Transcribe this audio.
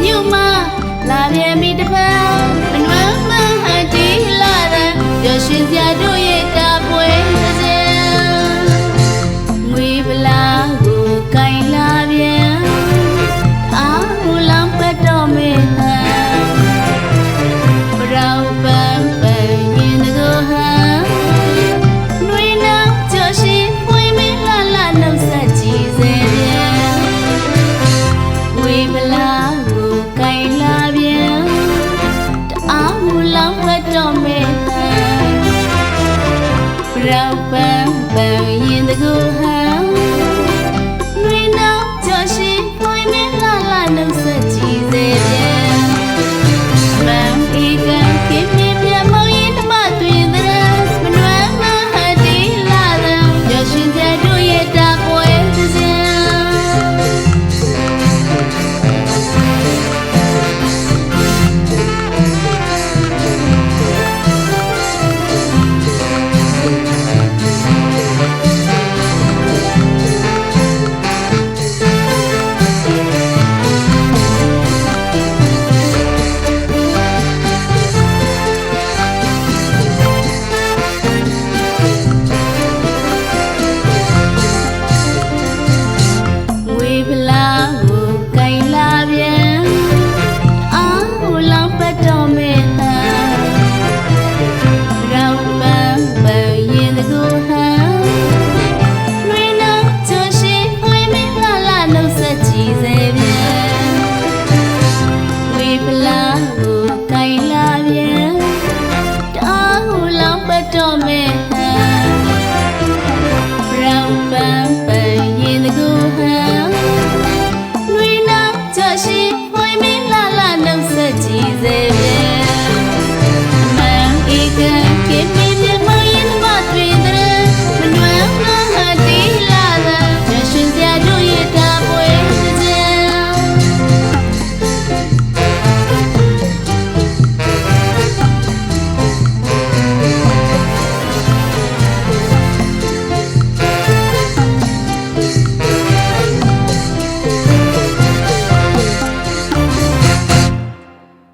မြို့မှာလာပြန်ပြီတပတ်မနှမမဟာတီလာရပျော်ရွှင်စရာတို့ရဲ့ Bury in the good